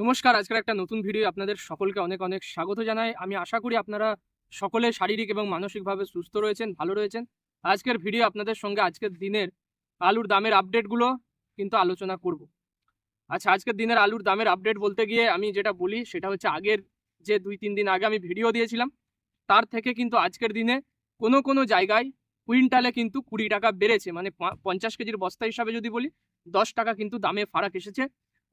নমস্কার, আজকের একটা নতুন ভিডিও আপনাদের সকলকে অনেক অনেক স্বাগত জানাই। আমি আশা করি আপনারা সকলে শারীরিক এবং মানসিকভাবে সুস্থ রয়েছেন, ভালো রয়েছেন। আজকের ভিডিও আপনাদের সঙ্গে আজকের দিনের আলুর দামের আপডেটগুলো কিন্তু আলোচনা করব। আচ্ছা আজকের দিনের আলুর দামের আপডেট বলতে গিয়ে আমি যেটা বলি, সেটা হচ্ছে আগের যে দুই তিন দিন আগে আমি ভিডিও দিয়েছিলাম, তার থেকে কিন্তু আজকের দিনে কোনো কোনো জায়গায় কুইন্টালে কিন্তু কুড়ি টাকা বেড়েছে। মানে পঞ্চাশ কেজির বস্তা হিসাবে যদি বলি, দশ টাকা কিন্তু দামে ফারাক এসেছে।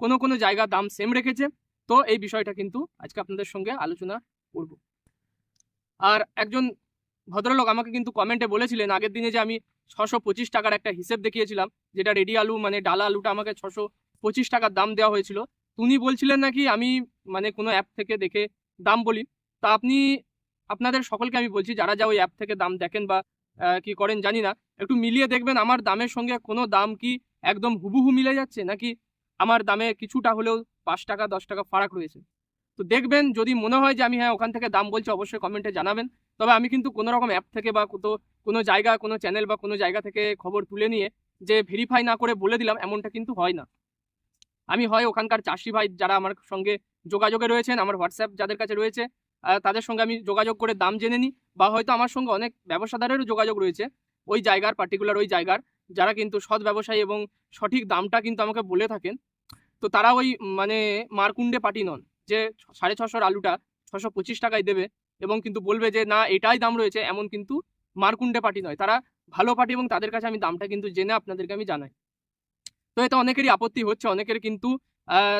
কোনো কোনো জায়গা দাম সেম রেখেছে। তো এই বিষয়টা কিন্তু আজকে আপনাদের সঙ্গে আলোচনা করব। আর একজন ভদ্রলোক আমাকে কিন্তু কমেন্টে বলেছিলেন, আগের দিনে যে আমি ছশো পঁচিশ টাকার একটা হিসেব দেখিয়েছিলাম, যেটা রেডি আলু মানে ডালা আলুটা আমাকে ছশো পঁচিশ টাকার দাম দেওয়া হয়েছিল উনি বলছিলেন নাকি আমি মানে কোনো অ্যাপ থেকে দেখে দাম বলি। তা আপনি, আপনাদের সকলকে আমি বলছি, যারা যা ওই অ্যাপ থেকে দাম দেখেন বা কি করেন জানি না, একটু মিলিয়ে দেখবেন আমার দামের সঙ্গে কোনো দাম কি একদম হুবহু মিলে যাচ্ছে নাকি আমার দামে কিছুটা হলেও পাঁচ টাকা, দশ টাকা ফারাক রয়েছে। তো দেখবেন, যদি মনে হয় যে আমি হ্যাঁ ওখান থেকে দাম বলছি, অবশ্যই কমেন্টে জানাবেন। তবে আমি কিন্তু কোনো রকম অ্যাপ থেকে বা কোথাও, কোনো জায়গা, কোনো চ্যানেল বা কোনো জায়গা থেকে খবর তুলে নিয়ে যে ভেরিফাই না করে বলে দিলাম, এমনটা কিন্তু হয় না। আমি হয় ওখানকার চাষি ভাই যারা আমার সঙ্গে যোগাযোগে রয়েছেন, আমার হোয়াটসঅ্যাপ যাদের কাছে রয়েছে তাদের সঙ্গে আমি যোগাযোগ করে দাম জেনে নিই, বা হয়তো আমার সঙ্গে অনেক ব্যবসাদারেরও যোগাযোগ রয়েছে, ওই জায়গার পার্টিকুলার ওই জায়গার। যারা কিন্তু সৎ ব্যবসায়ী এবং সঠিক দামটা কিন্তু আমাকে বলে থাকেন, তো তারা ওই মানে মারকুণ্ডে পার্টি নন যে সাড়ে ছশোর আলুটা ছশো পঁচিশ টাকায় দেবে এবং কিন্তু বলবে যে, না, এটাই দাম রয়েছে। এমন কিন্তু মারকুণ্ডে পার্টি নয়। তারা ভালো পার্টি এবং তাদের কাছে আমি দামটা কিন্তু জেনে আপনাদেরকে আমি জানাই। তো এতে অনেকেরই আপত্তি হচ্ছে, অনেকের কিন্তু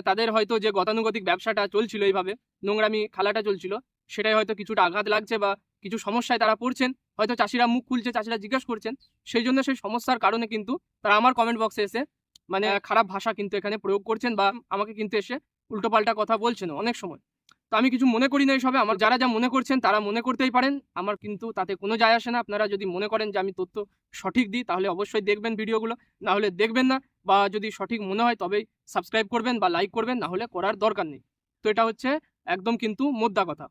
তাদের হয়তো যে গতানুগতিক ব্যবসাটা চলছিল এইভাবে, নোংরামি, খালাটা চলছিল সেটাই হয়তো কিছুটা আঘাত লাগছে বা কিছু সমস্যায় তারা পড়ছেন, হয়তো চাষিরা মুখ খুলছে, চাষিরা জিজ্ঞেস করছেন, সেই জন্য সেই সমস্যার কারণে কিন্তু তারা আমার কমেন্ট বক্সে এসে মানে খারাপ ভাষা কিন্তু এখানে প্রয়োগ করছেন বা আমাকে কিন্তু এসে উল্টোপাল্টা কথা বলছেন অনেক সময়। তো আমি কিছু মনে করি না এইসবে আমার যারা যা মনে করছেন তারা মনে করতেই পারেন, আমার কিন্তু তাতে কোনো যায় আসে না। আপনারা যদি মনে করেন যে আমি তথ্য সঠিক দিই, তাহলে অবশ্যই দেখবেন ভিডিওগুলো, না হলে দেখবেন না বা যদি সঠিক মনে হয় তবেই সাবস্ক্রাইব করবেন বা লাইক করবেন, না হলে করার দরকার নেই। তো এটা হচ্ছে একদম কিন্তু মোদ্দা কথা।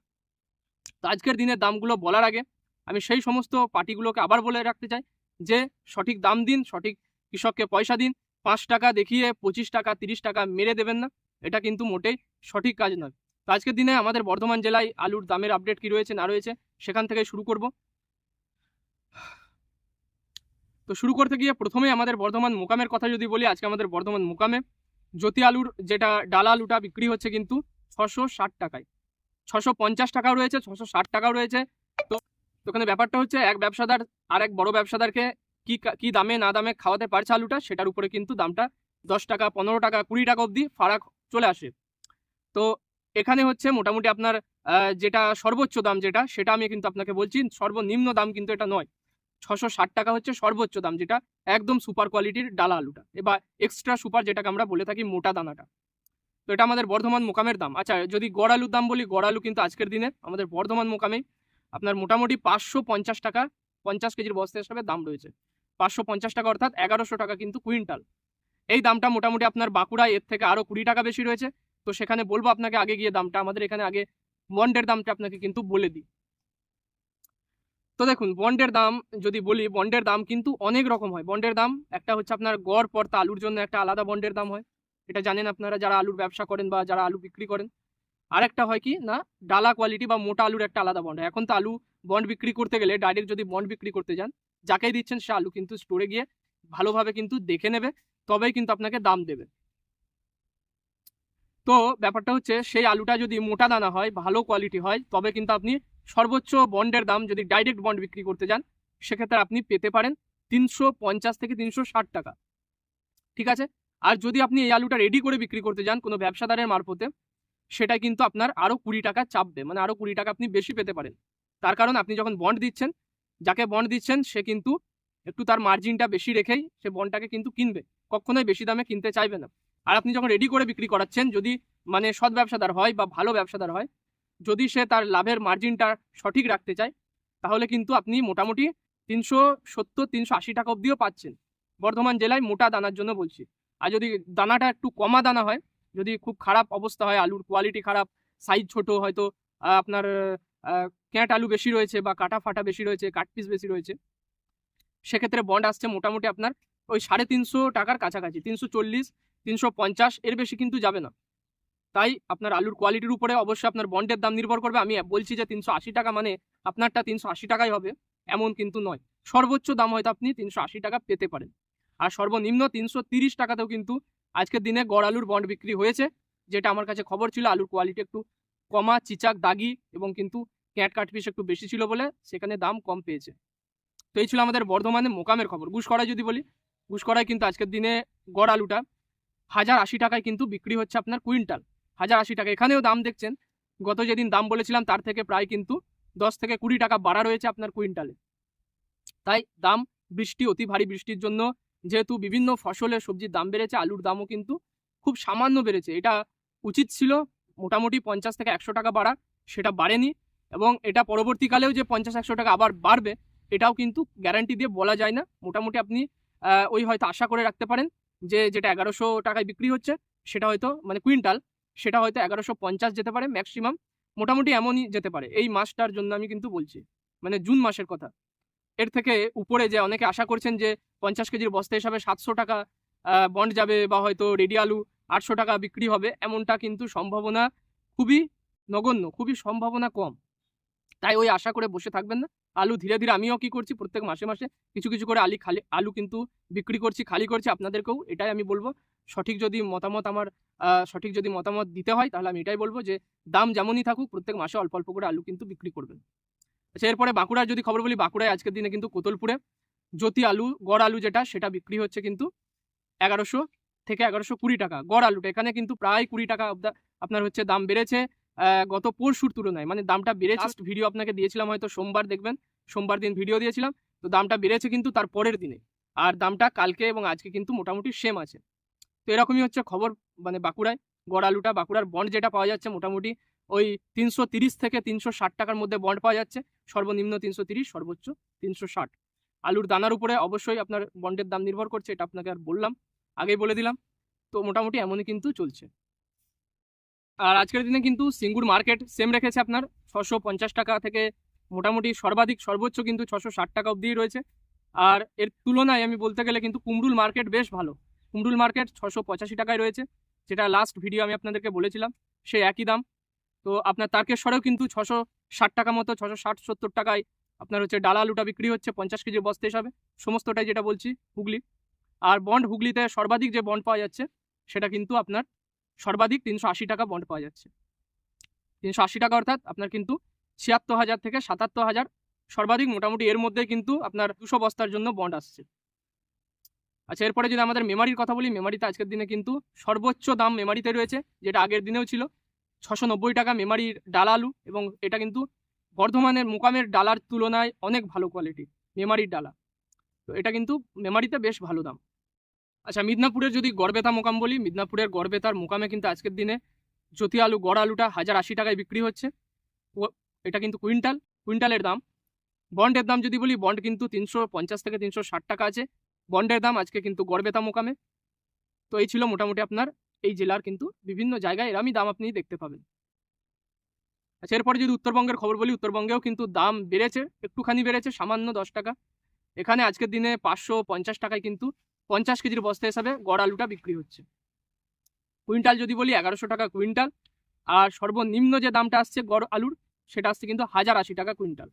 তো আজকের দিনের দামগুলো বলার আগে আমি সেই সমস্ত পার্টিগুলোকে আবার বলে রাখতে চাই যে সঠিক দাম দিন, সঠিক কৃষককে পয়সা দিন, পাঁচ টাকা দেখিয়ে পঁচিশ টাকা, তিরিশ টাকা মেরে দেবেন না, এটা কিন্তু মোটেই সঠিক কাজ নয়। তো আজকের দিনে আমাদের বর্ধমান জেলায় আলুর দামের আপডেট কি রয়েছে, না রয়েছে, সেখান থেকে শুরু করব। তো শুরু করতে গিয়ে প্রথমে আমাদের বর্ধমান মোকামের কথা যদি বলি, আজকে আমাদের বর্ধমান মোকামে জ্যোতি আলুর যেটা ডালা আলুটা বিক্রি হচ্ছে কিন্তু ছশো ষাট টাকায়। ছশো পঞ্চাশ টাকাও রয়েছে, ছশো ষাট টাকাও রয়েছে। তো এখানে ব্যাপারটা হচ্ছে এক ব্যবসাদার আর এক বড় ব্যবসাদারকে কি কি দামে না দামে খাওয়াতে পারছে আলুটা, সেটার উপরে কিন্তু দামটা দশ টাকা, পনেরো টাকা, কুড়ি টাকা অবধি ফারাক চলে আসে। তো এখানে হচ্ছে মোটামুটি আপনার যেটা সর্বোচ্চ দাম যেটা, সেটা আমি কিন্তু আপনাকে বলছি, সর্বনিম্ন দাম কিন্তু এটা নয়। ছশো ষাট টাকা হচ্ছে সর্বোচ্চ দাম যেটা, একদম সুপার কোয়ালিটির ডালা আলুটা। এবার এক্সট্রা সুপার যেটাকে আমরা বলে থাকি মোটা দানাটা। তো এটা আমাদের বর্ধমান মোকামের দাম। আচ্ছা যদি গড় আলুর দাম বলি, গড় আলু কিন্তু আজকের দিনে আমাদের বর্ধমান মোকামে আপনার মোটামুটি পাঁচশো পঞ্চাশ টাকা, পঞ্চাশ কেজির বস্তা হিসাবে দাম রয়েছে। পাঁচশো পঞ্চাশ টাকা অর্থাৎ এগারোশো টাকা কিন্তু কুইন্টাল। এই দামটা মোটামুটি আপনার বাঁকুড়ায় এর থেকে আরও কুড়ি টাকা বেশি রয়েছে। তো সেখানে বলব আপনাকে আগে গিয়ে দামটা, আমাদের এখানে আগে বন্ডের দামটা আপনাকে কিন্তু বলে দিই। তো দেখুন, বন্ডের দাম যদি বলি, বন্ডের দাম কিন্তু অনেক রকম হয়। বন্ডের দাম, একটা হচ্ছে আপনার গড় পর্তা আলুর জন্য একটা আলাদা বন্ডের দাম হয়। এটা জানেন আপনারা যারা আলুর ব্যবসা করেন বা যারা আলু বিক্রি করেন। আরেকটা হয় কি না, ডালা কোয়ালিটি বা মোটা আলুর একটা আলাদা বন্ড এখন তো আলু বন্ড বিক্রি করতে গেলে ডাইরেক্ট যদি বন্ড বিক্রি করতে যান, যাকেই দিচ্ছেন সে আলু কিন্তু স্টোরে গিয়ে ভালোভাবে কিন্তু দেখে নেবে, তবেই কিন্তু আপনাকে দাম দেবে। তো ব্যাপারটা হচ্ছে সেই আলুটা যদি মোটা দানা হয়, ভালো কোয়ালিটি হয়, তবে কিন্তু আপনি সর্বোচ্চ বন্ডের দাম যদি ডাইরেক্ট বন্ড বিক্রি করতে যান, সেক্ষেত্রে আপনি পেতে পারেন তিনশো পঞ্চাশ থেকে তিনশো ষাট টাকা। ঠিক আছে? আর যদি আপনি এই আলুটা রেডি করে বিক্রি করতে যান কোনো ব্যবসাদারের মারফতে সেটা কিন্তু আপনার আরও কুড়ি টাকা চাপবে মানে আরও কুড়ি টাকা আপনি বেশি পেতে পারেন। তার কারণ আপনি যখন বন্ড দিচ্ছেন, যাকে বন্ড দিচ্ছেন, সে কিন্তু একটু তার মার্জিনটা বেশি রেখেই সে বন্ডটাকে কিন্তু কিনবে। কখনোই বেশি দামে কিনতে চাইবে না। আর আপনি যখন রেডি করে বিক্রি করাচ্ছেন, যদি মানে সৎ ব্যবসাদার হয় বা ভালো ব্যবসাদার হয়, যদি সে তার লাভের মার্জিনটা সঠিক রাখতে চায়, তাহলে কিন্তু আপনি মোটামুটি তিনশো সত্তর, তিনশো আশি টাকা অবধিও পাচ্ছেন। বর্ধমান জেলায় মোটা দানার জন্য বলছি। আর যদি দানাটা একটু কমা দানা হয়, যদি খুব খারাপ অবস্থা হয়, আলুর কোয়ালিটি খারাপ সাইজ ছোট, হয়তো আপনার ক্যাঁট আলু বেশি রয়েছে বা কাটা ফাটা বেশি রয়েছে, কাট পিস বেশি রয়েছে, সেক্ষেত্রে বন্ড আসছে মোটামুটি আপনার ওই সাড়ে তিনশো টাকার কাছাকাছি, তিনশো চল্লিশ, তিনশো পঞ্চাশ, এর বেশি কিন্তু যাবে না। তাই আপনার আলুর কোয়ালিটির উপরে অবশ্যই আপনার বন্ডের দাম নির্ভর করবে। আমি বলছি যে তিনশো আশি টাকা মানে আপনারটা তিনশো আশি টাকাই হবে, এমন কিন্তু নয়। সর্বোচ্চ দাম হয়তো আপনি তিনশো আশি টাকা পেতে পারেন। আর সর্বনিম্ন তিনশো তিরিশ টাকাতেও কিন্তু আজকের দিনে গড় আলুর বন্ড বিক্রি হয়েছে, যেটা আমার কাছে খবর ছিল। আলুর কোয়ালিটি একটু কমা, চিচাক, দাগি এবং কিন্তু ক্যাট কাট পিস একটু বেশি ছিল বলে সেখানে দাম কম পেয়েছে। তো এই ছিল আমাদের বর্ধমানে মোকামের খবর। গুসকড়ায় যদি বলি গুসকড়ায় কিন্তু আজকের দিনে গড় আলুটা হাজার আশি টাকায় কিন্তু বিক্রি হচ্ছে আপনার কুইন্টাল। হাজার আশি টাকা। এখানেও দাম দেখছেন। গত যেদিন দাম বলেছিলাম, তার থেকে প্রায় কিন্তু দশ থেকে কুড়ি টাকা বাড়া রয়েছে আপনার কুইন্টালে। তাই দাম বৃষ্টি, অতি ভারী বৃষ্টির জন্য যেহেতু বিভিন্ন ফসলের সবজির দাম বেড়েছে, আলুর দামও কিন্তু খুব সামান্য বেড়েছে। এটা উচিত ছিল মোটামুটি পঞ্চাশ থেকে একশো টাকা বাড়া, সেটা বাড়েনি এবং এটা পরবর্তীকালেও যে পঞ্চাশ, একশো টাকা আবার বাড়বে, এটাও কিন্তু গ্যারান্টি দিয়ে বলা যায় না। মোটামুটি আপনি ওই হয়তো আশা করে রাখতে পারেন যে যেটা এগারোশো টাকায় বিক্রি হচ্ছে, সেটা হয়তো মানে কুইন্টাল, সেটা হয়তো এগারোশো পঞ্চাশ যেতে পারে ম্যাক্সিমাম মোটামুটি এমনই যেতে পারে। এই মাসটার জন্য আমি কিন্তু বলছি মানে জুন মাসের কথা। এর থেকে উপরে যে অনেকে আশা করছেন যে পঞ্চাশ কেজির বস্তা হিসাবে সাতশো টাকা বন্ড যাবে বা হয়তো রেডি আলু আটশো টাকা বিক্রি হবে, এমনটা কিন্তু সম্ভাবনা খুবই নগণ্য, খুবই সম্ভাবনা কম। তাই ওই আশা করে বসে থাকবেন না। আলু ধীরে ধীরে আমিও কি করছি, প্রত্যেক মাসে মাসে কিছু কিছু করে আলি খালি, আলু কিন্তু বিক্রি করছি, খালি করছি আপনাদেরকেও, এটাই আমি বলব। সঠিক যদি মতামত আমার সঠিক যদি মতামত দিতে হয়, তাহলে আমি এটাই বলব যে, দাম যেমনই থাকুক, প্রত্যেক মাসে অল্প অল্প করে আলু কিন্তু বিক্রি করবেন। আচ্ছা এরপরে বাঁকুড়ার যদি খবর বলি বাঁকুড়ায় আজকের দিনে কিন্তু কোতলপুরে জ্যোতি আলু গড় আলু যেটা সেটা বিক্রি হচ্ছে কিন্তু এগারোশো থেকে এগারোশো কুড়ি টাকা। গড় আলুটা এখানে কিন্তু প্রায় কুড়ি টাকা আপনার হচ্ছে দাম বেড়েছে। গত পরশুর তুলনায় মানে দামটা বেড়েছে ভিডিও আপনাকে দিয়েছিলাম হয়তো সোমবার দেখবেন সোমবার দিন ভিডিও দিয়েছিলাম তো দামটা বেড়েছে কিন্তু তার পরের দিনে। আর দামটা কালকে এবং আজকে কিন্তু মোটামুটি সেম আছে। তো এরকমই হচ্ছে খবর মানে বাঁকুড়ায় গড় আলুটা বাঁকুড়ার বন্ড যেটা পাওয়া যাচ্ছে মোটামুটি ওই তিনশো থেকে তিনশো ষাট টাকার মধ্যে বন্ড পাওয়া যাচ্ছে। সর্বনিম্ন তিনশো সর্বোচ্চ তিনশো ষাট। আলুর দানার উপরে অবশ্যই আপনার বন্ডের দাম নির্ভর করছে, এটা আপনাকে আর বললাম। আগেই বলে দিলাম। তো মোটামুটি এমনই কিন্তু চলছে। আর আজকের দিনে কিন্তু সিঙ্গুর মার্কেট সেম রেখেছে আপনার ছশো টাকা থেকে মোটামুটি সর্বাধিক, সর্বোচ্চ কিন্তু ছশো টাকা অবধি রয়েছে। আর এর তুলনায় আমি বলতে গেলে কিন্তু কুমরুল মার্কেট বেশ ভালো। কুমরুল মার্কেট ছশো টাকায় রয়েছে। যেটা লাস্ট ভিডিও আমি আপনাদেরকে বলেছিলাম, সেই একই দাম। তো আপনার তারকেশ্বরেও কিন্তু ছশো ষাট টাকা মতো, ছশো ষাট, সত্তর টাকায় আপনার হচ্ছে ডালা আলুটা বিক্রি হচ্ছে, পঞ্চাশ কেজি বস্তা হিসাবে। সমস্তটাই যেটা বলছি, হুগলি। আর বন্ড হুগলিতে সর্বাধিক যে বন্ড পাওয়া যাচ্ছে, সেটা কিন্তু আপনার সর্বাধিক তিনশো আশি টাকা বন্ড পাওয়া যাচ্ছে। তিনশো আশি টাকা অর্থাৎ আপনার কিন্তু ছিয়াত্তর হাজার থেকে সাতাত্তর হাজার সর্বাধিক মোটামুটি এর মধ্যে কিন্তু আপনার দুশো বস্তার জন্য বন্ড আসছে। আচ্ছা এরপরে যদি আমাদের মেমারির কথা বলি, মেমারিতে আজকের দিনে কিন্তু সর্বোচ্চ দাম মেমারিতে রয়েছে, যেটা আগের দিনেও ছিল। ছশো নব্বই টাকা মেমারির ডাল আলু এবং এটা কিন্তু বর্ধমানের মোকামের ডালার তুলনায় অনেক ভালো কোয়ালিটি মেমারির ডালা। তো এটা কিন্তু মেমারিতে বেশ ভালো দাম। আচ্ছা মিদনাপুরের যদি গড়বেতা মোকাম বলি, মিদনাপুরের গড়বেতার মোকামে কিন্তু আজকের দিনে জ্যোতি আলু, গড় আলুটা হাজার আশি টাকায় বিক্রি হচ্ছে। এটা কিন্তু কুইন্টাল, কুইন্টালের দাম। বন্ডের দাম যদি বলি, বন্ড কিন্তু তিনশো পঞ্চাশ থেকে তিনশো ষাট টাকা আছে। বন্ডের দাম আজকে কিন্তু গড়বেতা মোকামে। তো এই ছিল মোটামুটি আপনার এই জেলার কিন্তু বিভিন্ন জায়গায় এরমই দাম আপনি দেখতে পাবেন। আচ্ছা এরপরে যদি উত্তরবঙ্গের খবর বলি, উত্তরবঙ্গেও কিন্তু দাম বেড়েছে, একটুখানি বেড়েছে, সামান্য দশ টাকা। এখানে আজকের দিনে পাঁচশো পঞ্চাশ টাকায় কিন্তু পঞ্চাশ কেজির বস্তা হিসাবে গড় আলুটা বিক্রি হচ্ছে। কুইন্টাল যদি বলি, এগারোশো টাকা কুইন্টাল। আর সর্বনিম্ন যে দামটা আসছে গড় আলুর, সেটা আসছে কিন্তু হাজার আশি টাকা কুইন্টাল।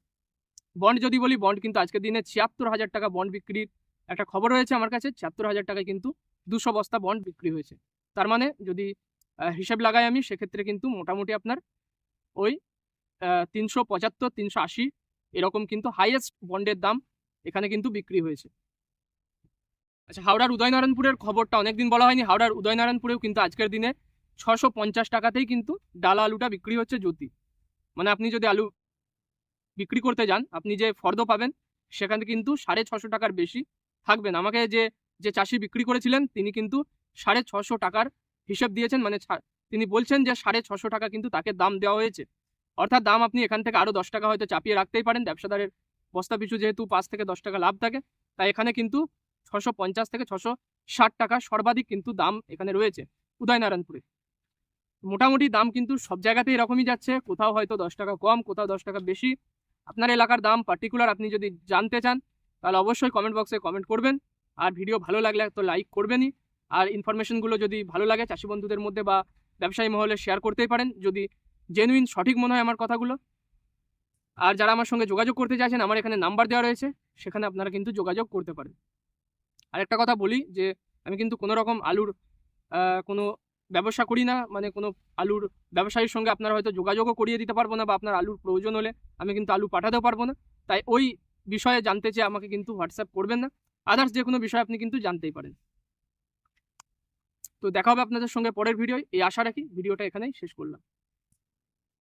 বন্ড যদি বলি, বন্ড কিন্তু আজকের দিনে ছিয়াত্তর হাজার টাকা বন্ড বিক্রির একটা খবর রয়েছে আমার কাছে, ছিয়াত্তর হাজার টাকায় কিন্তু দুশো বস্তা বন্ড বিক্রি হয়েছে। তার মানে যদি হিসেব লাগাই আমি, সেক্ষেত্রে কিন্তু মোটামুটি আপনার ওই তিনশো পঁচাত্তর, তিনশো আশি এরকম কিন্তু হাইয়েস্ট বন্ডের দাম এখানে কিন্তু বিক্রি হয়েছে। আচ্ছা হাওড়ার উদয়নারায়ণপুরের খবরটা অনেকদিন বলা হয়নি। হাওড়ার উদয়নারায়ণপুরেও কিন্তু আজকের দিনে ছশো পঞ্চাশ টাকাতেই কিন্তু ডালা আলুটা বিক্রি হচ্ছে জ্যোতি। মানে আপনি যদি আলু বিক্রি করতে যান, আপনি যে ফর্দ পাবেন, সেখানে কিন্তু সাড়ে ছশো টাকার বেশি থাকবেন আমাকে যে যে চাষি বিক্রি করেছিলেন, তিনি কিন্তু সাড়ে ছশো টাকার হিসেব দিয়েছেন মানে তিনি বলছেন যে সাড়ে ছশো টাকা কিন্তু তাকে দাম দেওয়া হয়েছে। অর্থাৎ দাম আপনি এখান থেকে আরও দশ টাকা হয়তো চাপিয়ে রাখতেই পারেন, ব্যবসাদারের বস্তা পিছু যেহেতু পাঁচ থেকে দশ টাকা লাভ থাকে, তাই এখানে কিন্তু ছশো পঞ্চাশ থেকে ছশো ষাট টাকা সর্বাধিক কিন্তু দাম এখানে রয়েছে উদয়নারায়ণপুরে। মোটামুটি দাম কিন্তু সব জায়গাতেই এরকমই যাচ্ছে, কোথাও হয়তো দশ টাকা কম, কোথাও দশ টাকা বেশি। আপনার এলাকার দাম পার্টিকুলার আপনি যদি জানতে চান, তাহলে অবশ্যই কমেন্ট বক্সে কমেন্ট করবেন। আর ভিডিও ভালো লাগলে তো লাইক করবেনই। আর ইনফরমেশনগুলো যদি ভালো লাগে চাষি বন্ধুদের মধ্যে বা ব্যবসায়ী মহলে শেয়ার করতেই পারেন, যদি জেনুইন সঠিক মনে হয় আমার কথাগুলো। আর যারা আমার সঙ্গে যোগাযোগ করতে চাইছেন, আমার এখানে নাম্বার দেওয়া রয়েছে, সেখানে আপনারা কিন্তু যোগাযোগ করতে পারেন। আর একটা কথা বলি যে, আমি কিন্তু কোনো রকম আলুর কোনো ব্যবসা করি না মানে কোনো আলুর ব্যবসায়ীর সঙ্গে আপনারা হয়তো যোগাযোগও করিয়ে দিতে পারব না বা আপনার আলুর প্রয়োজন হলে আমি কিন্তু আলু পাঠাতেও পারব না। তাই ওই বিষয়ে জানতে চেয়ে আমাকে কিন্তু হোয়াটসঅ্যাপ করবেন না। আদার্স যে কোনো বিষয় আপনি কিন্তু জানতেই পারেন। তো দেখা হবে আপনাদের সঙ্গে পরের ভিডিও এই আশা রাখি ভিডিওটা এখানেই শেষ করলাম।